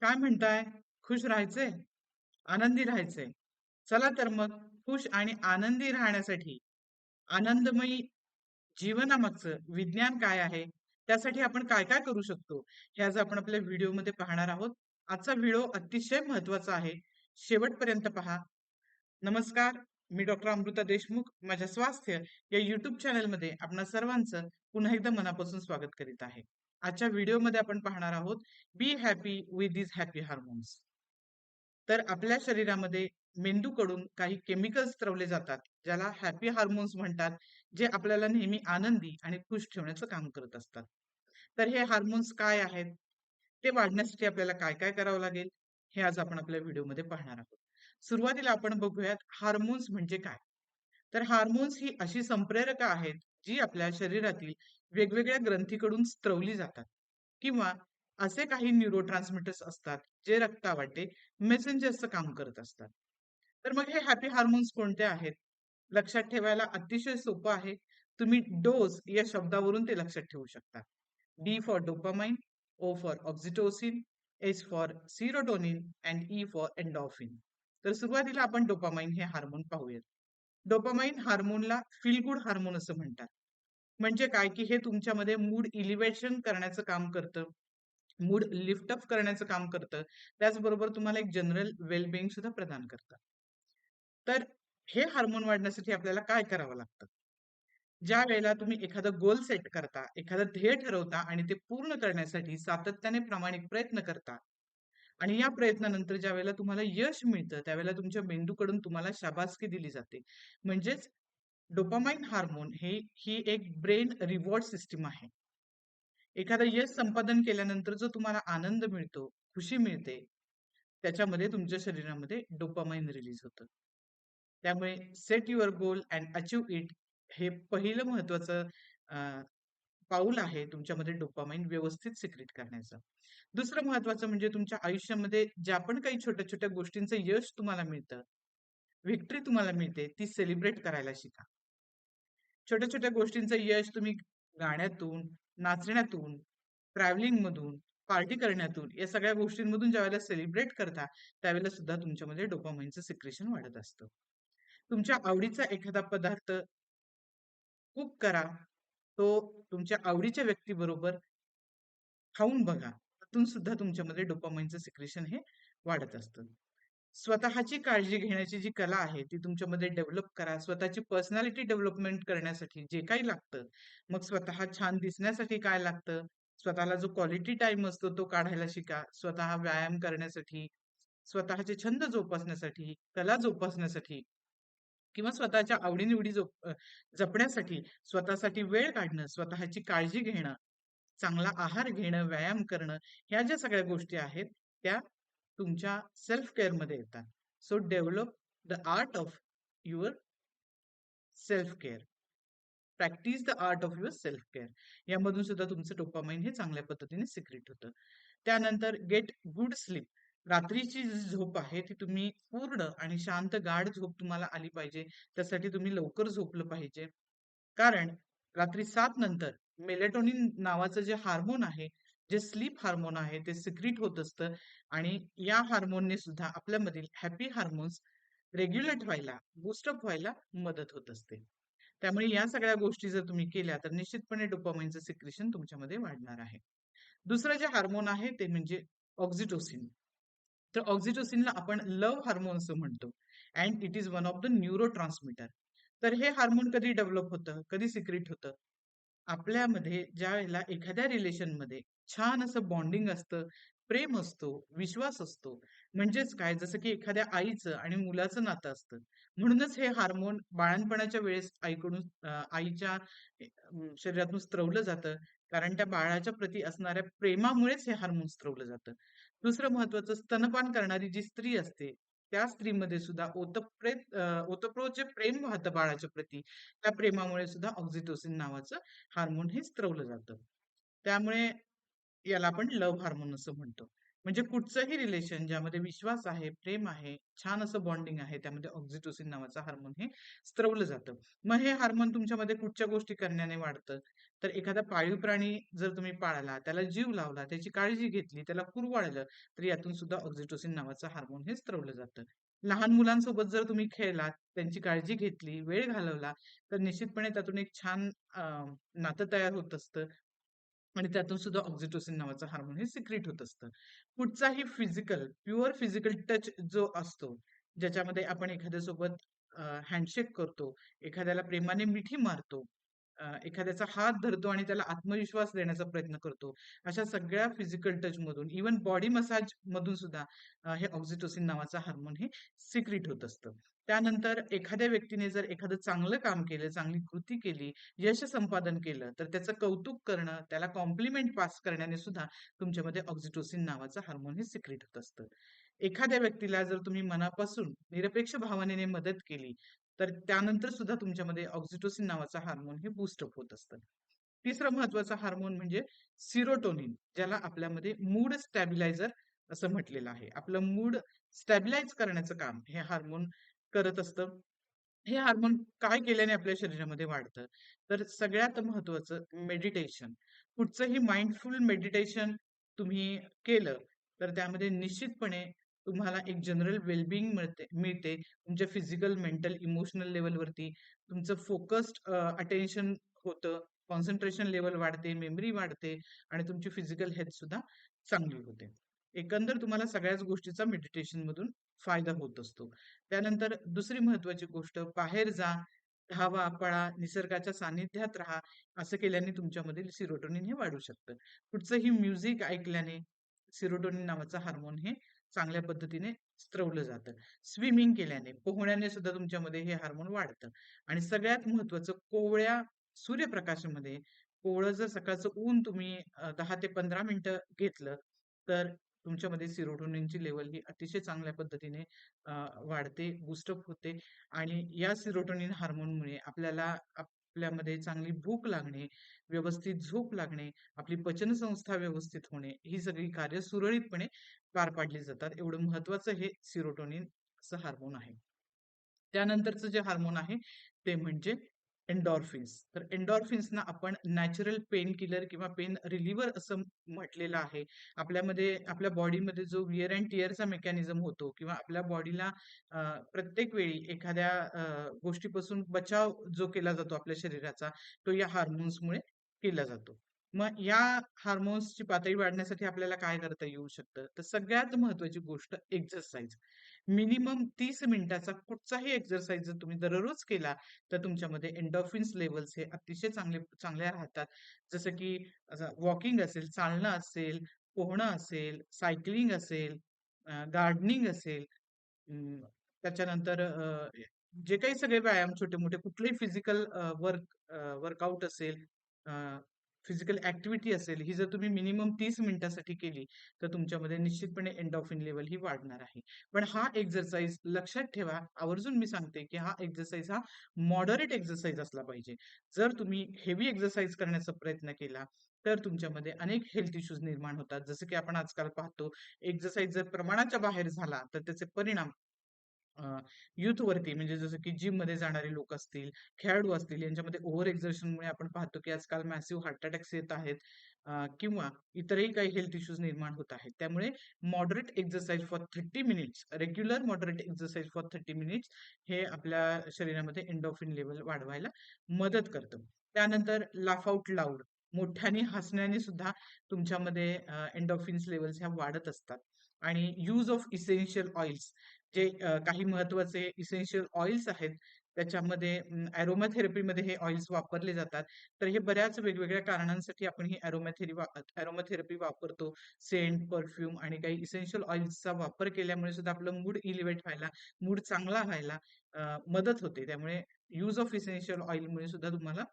काय म्हणताय? खुश राहायचंय? आनंदी राहायचंय? चला तर मग खुश आणि आनंदी राहण्यासाठी आनंदमयी जीवनामागचं विज्ञान काय आहे? त्यासाठी आपण काय-काय करू शकतो? हे आज आपण आपल्या व्हिडिओमध्ये पाहणार आहोत. आजचा व्हिडिओ अतिशय महत्त्वाचा आहे. शेवटपर्यंत पहा. नमस्कार, मी डॉक्टर अमृता देशमुख. माझ्या स्वास्थ्य या युट्यूब चॅनलमध्ये आपणा सर्वांचं पुन्हा एकदा मनापासून स्वागत करीत आहे. आजच्या व्हिडिओमध्ये आपण पाहणार आहोत, be happy with this happy hormones. तर आपल्या शरीरामध्ये मेंदूकडून काही केमिकल्स स्त्रवले जातात, ज्याला हॅपी हार्मोन्स म्हणतात, जे आपल्याला नेहमी आनंदी आणि खुश ठेवण्याचं काम करत असतात. तर हे हार्मोन्स काय आहेत? ते वाढण्यासाठी आपल्याला काय-काय करावं लागेल? हे आज आपण आपल्या व्हिडिओमध्ये पाहणार आहोत. सुरुवातीला आपण बघूयात हार्मोन्स म्हणजे काय? तर हार्मोन्स ही अशी संप्रेरक आहेत, जी आपल्या शरीरातील वेगवेगळ्या ग्रंथीकडून स्त्रवली जातात किंवा असे काही न्यूरोट्रान्समिटर्स असतात, जे रक्तावाटे मेसेंजरचं काम करत असतात. तर मग हे हॅपी हार्मोन्स कोणते आहेत? लक्षात ठेवायला अतिशय सोपं आहे. तुम्ही डोज या शब्दावरून ते लक्षात ठेवू शकता. D for dopamine, O for oxytocin S for serotonin and E for endorphin तर सुरुवातीला आपण डोपामाइन हे हार्मोन पाहूयात. डोपामाइन हार्मोनला फील गुड हार्मोन असं म्हणतात. म्हणजे काय, की हे तुमच्यामध्ये मूड इलिव्हेशन करण्याचं काम करतं. मूड लिफ्ट अप करण्याचं काम करतं. त्याचबरोबर तुम्हाला एक जनरल वेलबिंग सुद्धा प्रदान करतं. तर हे हार्मोन वाढण्यासाठी आपल्याला काय करावं लागतं? ज्यावेळेला तुम्ही एखादं गोल सेट करता, एखादं ध्येय ठरवता आणि ते पूर्ण करण्यासाठी सातत्याने प्रामाणिक प्रयत्न करता आणि या प्रयत्नानंतर ज्या वेळेला तुम्हाला यश मिळतं, त्यावेळेला तुमच्या मेंदूकडून तुम्हाला शाबासकी दिली जाते. म्हणजेच डोपामाइन हार्मोन हे ही एक ब्रेन रिवॉर्ड सिस्टीम आहे. एखादं यश संपादन केल्यानंतर जो तुम्हाला आनंद मिळतो, खुशी मिळते, त्याच्यामध्ये तुमच्या शरीरामध्ये डोपामाइन रिलीज होतं. त्यामुळे set your goal and achieve it हे पहिलं महत्वाचं पाऊल आहे तुमच्यामध्ये डोपामाइन व्यवस्थित सिक्रेट करण्याचं. दुसरं महत्वाचं म्हणजे तुमच्या आयुष्यामध्ये ज्या पण काही छोट्या-छोट्या गोष्टींचं यश तुम्हाला मिळतं, व्हिक्टरी तुम्हाला मिळते, ती सेलिब्रेट करायला शिका. छोट्या-छोट्या गोष्टींचं यश तुम्ही गाण्यातून, नाचण्यातून, ट्रॅव्हलिंग मधून पार्टी करण्यातून या सगळ्या गोष्टींमधून ज्यावेळेला सेलिब्रेट करता, त्यावेळेला सुद्धा तुमच्यामध्ये डोपामाइनचं सिक्रेशन वाढत असतं. तुमच्या आवडीचा एखादा पदार्थ कुक करा. तो तुमच्या आवडीच्या व्यक्तीबरोबर खाऊन बघा. त्यातून सुद्धा तुमच्यामध्ये डोपामाइनचं सिक्रेशन हे वाढत असतं. स्वतःची काळजी घेण्याची जी कला आहे, ती तुमच्यामध्ये डेव्हलप करा. स्वतःची पर्सनॅलिटी डेव्हलपमेंट करण्यासाठी जे काही लागतं, मग स्वतः छान दिसण्यासाठी काय लागतं, स्वतःला जो क्वालिटी टाइम असतो तो काढायला शिका. स्वतः व्यायाम करण्यासाठी, स्वतःचे छंद जोपासण्यासाठी, कला जोपासण्यासाठी किंवा स्वतःच्या आवडीनिवडी जोप जपण्यासाठी, स्वतःसाठी वेळ काढणं, स्वतःची काळजी घेणं, चांगला आहार घेणं, व्यायाम करणं, ह्या ज्या सगळ्या गोष्टी आहेत, त्या तुमच्या सेल्फ केअरमध्ये येतात. So develop the art of your self care. Practice the art of your self care. यामधून सुद्धा तुमचं डोपामाइन हे चांगल्या पद्धतीने सिक्रेट होतं. त्यानंतर गेट गुड स्लीप. रात्रीची जी झोप आहे, ती तुम्ही पूर्ण आणि शांत गाढ झोप तुम्हाला आली पाहिजे. त्यासाठी तुम्ही लवकर झोपलं पाहिजे. कारण रात्री सात नंतर मेलेटोनिन नावाचं जे हार्मोन आहे, जे स्लीप हार्मोन आहे, ते सिक्रीट होत असतं आणि या हार्मोनने सुद्धा आपल्यामधील हॅपी हार्मोन्स रेग्युलेट व्हायला, बूस्ट अप व्हायला मदत होत असते. त्यामुळे या सगळ्या गोष्टी जर तुम्ही केल्या, तर निश्चितपणे डोपामाइनचं सिक्रेशन तुमच्यामध्ये वाढणार आहे. दुसरं जे हार्मोन आहे, ते म्हणजे ऑक्झिटोसिन तर ऑक्झिटोसिनला आपण लव्ह हार्मोन असं म्हणतो and it is one of the neurotransmitter. तर हे हार्मोन कधी डेव्हलप होतं, कधी सिक्रेट होतं? आपल्यामध्ये ज्या वेळेला एखाद्या रिलेशनमध्ये छान असं बॉन्डिंग असतं, प्रेम असतो, विश्वास असतो. म्हणजेच काय, जसं की एखाद्या आईचं आणि मुलाचं नातं असतं. म्हणूनच हे हार्मोन बाळणपणाच्या वेळेस आईकडून आईच्या शरीरातून स्त्रवलं जातं. कारण त्या बाळाच्या प्रती असणाऱ्या प्रेमामुळेच हे हार्मोन स्त्रवलं जातं. दुसरं महत्वाचं स्तनपान करणारी जी स्त्री असते, त्या स्त्रीमध्ये सुद्धा ओतप्रेत अ, ओतप्रोत जे प्रेम वाहतं बाळाच्या प्रती, त्या प्रेमामुळे सुद्धा ऑक्झिटोसिन नावाचं हार्मोन हे स्त्रवलं जातं. त्यामुळे याला आपण लव्ह हार्मोन असं म्हणतो. म्हणजे कुठचंही रिलेशन ज्यामध्ये विश्वास आहे, प्रेम आहे, छान असं बॉन्डिंग आहे, त्यामध्ये ऑक्झिटोसिन नावाचं हार्मोन हे स्त्रवलं जातं. मग हे हार्मोन तुमच्यामध्ये कुठच्या गोष्टी करण्याने वाढतं? तर एखादा पाळीव प्राणी जर तुम्ही पाळला, त्याला जीव लावला, त्याची काळजी घेतली, त्याला कुरवाळलं, तर यातून सुद्धा ऑक्झिटोसिन नावाचं हार्मोन हे स्त्रवलं जातं. लहान मुलांसोबत जर तुम्ही खेळलात, त्यांची काळजी घेतली, वेळ घालवला, तर निश्चितपणे त्यातून एक छान नातं तयार होत असतं आणि त्यातून सुद्धा ऑक्झिटोसिन नावाचं हार्मोन हे सिक्रेट होत असतं. कुठचाही फिजिकल, प्युअर फिजिकल टच जो असतो, ज्याच्यामध्ये आपण एखाद्यासोबत हँडशेक करतो, एखाद्याला प्रेमाने मिठी मारतो, एखाद्याचा हात धरतो आणि त्याला आत्मविश्वास देण्याचा प्रयत्न करतो. अशा सगळ्या फिजिकल टच मधून इवन बॉडी मसाज मधून सुद्धा हे ऑक्झिटोसिन नावाचं हार्मोन हे सिक्रिट होत असतं. त्यानंतर एखाद्या व्यक्तीने जर एखादं चांगलं काम केलं, चांगली कृती केली, यश संपादन केलं, तर त्याचं कौतुक करणं, त्याला कॉम्प्लिमेंट पास करण्याने सुद्धा तुमच्यामध्ये ऑक्झिटोसिन नावाचं हार्मोन हे सिक्रिट होत असतं. एखाद्या व्यक्तीला जर तुम्ही मनापासून निरपेक्ष भावनेने मदत केली, तर त्यानंतर सुद्धा तुमच्यामध्ये ऑक्झिटोसिन नावाचं हार्मोन हे बूस्टअप होत असतं. तिसरं महत्वाचं हार्मोन म्हणजे सिरोटोनिन, ज्याला आपल्यामध्ये मूड स्टॅबिलायझर असं म्हटलेलं आहे. आपलं मूड स्टॅबिलाइज करण्याचं काम हे हार्मोन करत असतं. हे हार्मोन काय केल्याने आपल्या शरीरामध्ये वाढतं? तर सगळ्यात महत्वाचं मेडिटेशन. कुठचंही माइंडफुल मेडिटेशन तुम्ही केलं, तर त्यामध्ये निश्चितपणे तुम्हाला एक जनरल वेलबिंग मिळते मिळते. तुमच्या फिजिकल, मेंटल, इमोशनल लेवलवरती तुमचं फोकस्ड अटेन्शन होतं. कॉन्सन्ट्रेशन लेवल वाढते, मेमरी वाढते आणि तुमची फिजिकल हेल्थ सुद्धा चांगली होते. एकंदर तुम्हाला सगळ्याच गोष्टीचा मेडिटेशनमधून फायदा होत असतो. त्यानंतर दुसरी महत्वाची गोष्ट बाहेर जा, धावा, पळा, निसर्गाच्या सानिध्यात राहा. असं केल्याने तुमच्यामधील सिरोटोनिन हे वाढू शकतं. कुठचंही म्युझिक ऐकल्याने सिरोटोनिन नावाचं हार्मोन हे चांगल्या पद्धतीने स्त्रवलं जातं. स्विमिंग केल्याने, पोहण्याने सुद्धा तुमच्यामध्ये हे हार्मोन वाढतं आणि सगळ्यात महत्वाचं कोवळ्या सूर्यप्रकाशामध्ये कोवळं जर सकाळचं ऊन तुम्ही दहा ते 15 मिनिटं घेतलं, तर तुमच्यामध्ये सिरोटोनिनची लेवल ही अतिशय चांगल्या पद्धतीने वाढते, बुस्टअप होते आणि या सिरोटोनिन हार्मोनमुळे आपल्याला आपल्यामध्ये चांगली भूक लागणे, व्यवस्थित झोप लागणे, आपली पचनसंस्था व्यवस्थित होणे, ही सगळी कार्य सुरळीतपणे पार पाडली जातात. एवढं महत्वाचं हे सिरोटोनिन असं हार्मोन आहे. त्यानंतरचं जे हार्मोन आहे ते म्हणजे एन्डॉर्फिन्स. तर एन्डॉर्फिन्सना आपण नॅचरल पेन किलर किंवा पेन रिलीवर असं म्हटलेलं आहे. आपल्यामध्ये आपल्या बॉडीमध्ये जो विअर अँड टिअरचा मेकॅनिझम होतो किंवा आपल्या बॉडीला प्रत्येक वेळी एखाद्या गोष्टीपासून बचाव जो केला जातो आपल्या शरीराचा, तो या हार्मोन्समुळे केला जातो. मग या हार्मोन्सची पातळी वाढण्यासाठी आपल्याला काय करता येऊ शकतं? तर सगळ्यात महत्त्वाची गोष्ट एक्झरसाइज मिनिमम तीस मिनिटाचा कुठचाही एक्झरसाइज जर तुम्ही दररोज केला, तर तुमच्यामध्ये एन्डोर्फिन्स लेवल्स हे अतिशय चांगले चांगल्या राहतात. जसं की वॉकिंग असेल, चालणं असेल, पोहणं असेल, सायकलिंग असेल, गार्डनिंग असेल, त्याच्यानंतर जे काही सगळे व्यायाम छोटे-मोठे कुठलेही फिजिकल वर्क वर्कआउट असेल, फिजिकल ऍक्टिव्हिटी असेल, ही जर तुम्ही मिनिमम तीस मिनिटासाठी केली, तर तुमच्यामध्ये निश्चितपणे एंडॉफिन लेवल ही वाढणार आहे. पण हा एक्झरसाइज लक्षात ठेवा, आवर्जून मी सांगते, की हा एक्झरसाइज हा मॉडरेट एक्झरसाइज असला पाहिजे. जर तुम्ही हेवी एक्झरसाइज करण्याचा प्रयत्न केला, तर तुमच्यामध्ये अनेक हेल्थ इश्यूज निर्माण होतात. जसं की आपण आजकाल पाहतो, एक्झरसाइज जर प्रमाणाच्या बाहेर झाला, तर त्याचे परिणाम युथ वरती म्हणजे जसं की जिममध्ये जाणारे लोक असतील, खेळाडू असतील, यांच्यामध्ये ओव्हर एक्झर्शनमुळे आपण पाहतो की आजकाल मॅसिव्ह हार्ट अटॅक्स येत आहेत अ, किंवा इतरही काही हेल्थ इश्यूज निर्माण होत आहेत. त्यामुळे moderate exercise for 30 minutes, regular moderate exercise for 30 minutes हे आपल्या शरीरामध्ये इंडोफिन लेवल वाढवायला मदत करतं. त्यानंतर लाफ आउट लाऊड, मोठ्याने हसण्याने सुद्धा तुमच्यामध्ये अ, लेवल्स ह्या वाढत असतात आणि यूज ऑफ इसेन्शियल ऑइल्स जे काही महत्त्वाचे इसेन्शियल ऑइल्स आहेत, त्याच्यामध्ये अं, हे ऑइल्स वापरले जातात. तर हे बऱ्याच वेगवेगळ्या कारणांसाठी आपण ही अरोमा वा वापरतो. सेंट, परफ्यूम आणि काही इसेन्शियल ऑइल्सचा वापर केल्यामुळे सुद्धा आपलं मूड इलिव्हेट व्हायला, मूड चांगला व्हायला मदत होते. त्यामुळे यूज ऑफ इसेन्शियल ऑइलमुळे सुद्धा तुम्हाला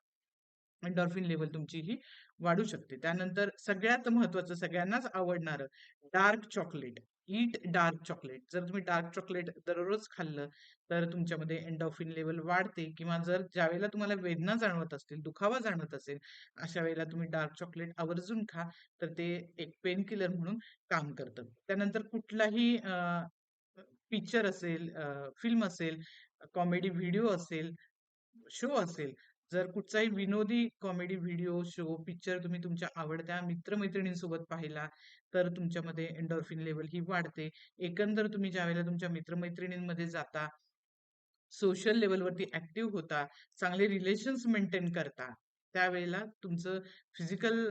एन्डॉर्फिन लेवल तुमची ही वाढू शकते. त्यानंतर सगळ्यात महत्त्वाचं सगळ्यांनाच आवडणारं dark chocolate. Eat dark chocolate. जर तुम्ही डार्क चॉकलेट दररोज खाल्लं, तर तुमच्यामध्ये एन्डॉफिन लेवल वाढते किंवा जर ज्यावेळेला तुम्हाला वेदना जाणवत असतील, दुखावा जाणवत असेल, अशा वेळेला तुम्ही डार्क चॉकलेट आवर्जून खा. तर ते एक पेन किलर म्हणून काम करतं. त्यानंतर कुठलाही पिक्चर असेल, फिल्म असेल, कॉमेडी व्हिडिओ असेल, शो असेल, जर कुठचाही विनोदी कॉमेडी व्हिडिओ शो पिक्चर तुम्ही तुमच्या आवडत्या मित्रमैत्रिणींसोबत पाहिला तर तुमच्यामध्ये एंडॉर्फिन लेवल ही वाढते. एकंदर तुम्ही ज्यावेळेला तुमच्या मित्रमैत्रिणींमध्ये जाता सोशल लेवलवरती ऍक्टिव्ह होता चांगले रिलेशन्स मेंटेन करता त्यावेळेला तुमचं फिजिकल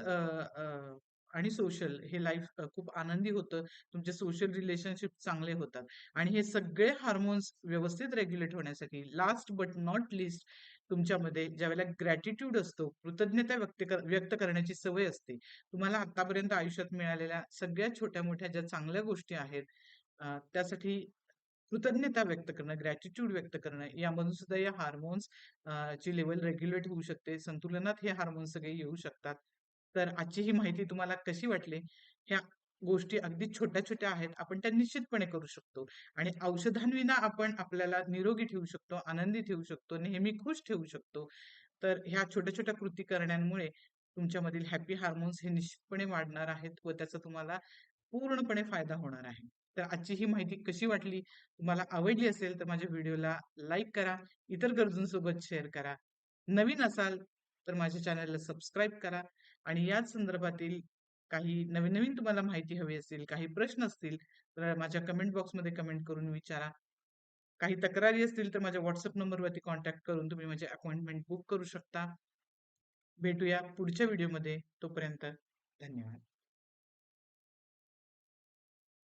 आणि सोशल हे लाईफ खूप आनंदी होतं. तुमचे सोशल रिलेशनशिप चांगले होतात. आणि हे सगळे हार्मोन्स व्यवस्थित रेग्युलेट होण्यासाठी लास्ट बट नॉट लिस्ट तुमच्यामध्ये ज्यावेळेला ग्रॅटिट्यूड असतो कृतज्ञता व्यक्त कर व्यक्त करण्याची सवय असते तुम्हाला आतापर्यंत आयुष्यात मिळालेल्या सगळ्या छोट्या मोठ्या ज्या चांगल्या गोष्टी आहेत त्यासाठी कृतज्ञता व्यक्त करणं ग्रॅटिट्यूड व्यक्त करणं यामधून सुद्धा या हार्मोन्स ची लेवल रेग्युलेट होऊ शकते संतुलनात हे हार्मोन्स सगळे येऊ शकतात. तर आजची ही माहिती तुम्हाला कशी वाटली? ह्या गोष्टी अगदी छोट्या छोट्या आहेत आपण त्या निश्चितपणे करू शकतो. आणि औषधांविना आपण आपल्याला निरोगी ठेवू शकतो आनंदी ठेवू शकतो नेहमी खुश ठेवू शकतो. तर ह्या छोट्या छोट्या कृती करण्यामुळे तुमच्यामधील हॅपी हार्मोन्स हे निश्चितपणे वाढणार आहेत व त्याचा तुम्हाला पूर्णपणे फायदा होणार आहे. तर आजची ही माहिती कशी वाटली तुम्हाला आवडली असेल तर माझ्या व्हिडिओला लाईक करा इतर गरजूंसोबत शेअर करा. नवीन असाल तर माझ्या चॅनलला सबस्क्राईब करा आणि याच संदर्भातील काही नवीन नवीन तुम्हाला माहिती हवी असेल काही प्रश्न असतील तर माझ्या कमेंट बॉक्समध्ये कमेंट करून विचारा. काही तक्रारी असतील तर माझ्या व्हॉट्सअप नंबरवरती कॉन्टॅक्ट करून तुम्ही माझी अपॉइंटमेंट बुक करू शकता. भेटूया पुढच्या व्हिडिओमध्ये तोपर्यंत धन्यवाद.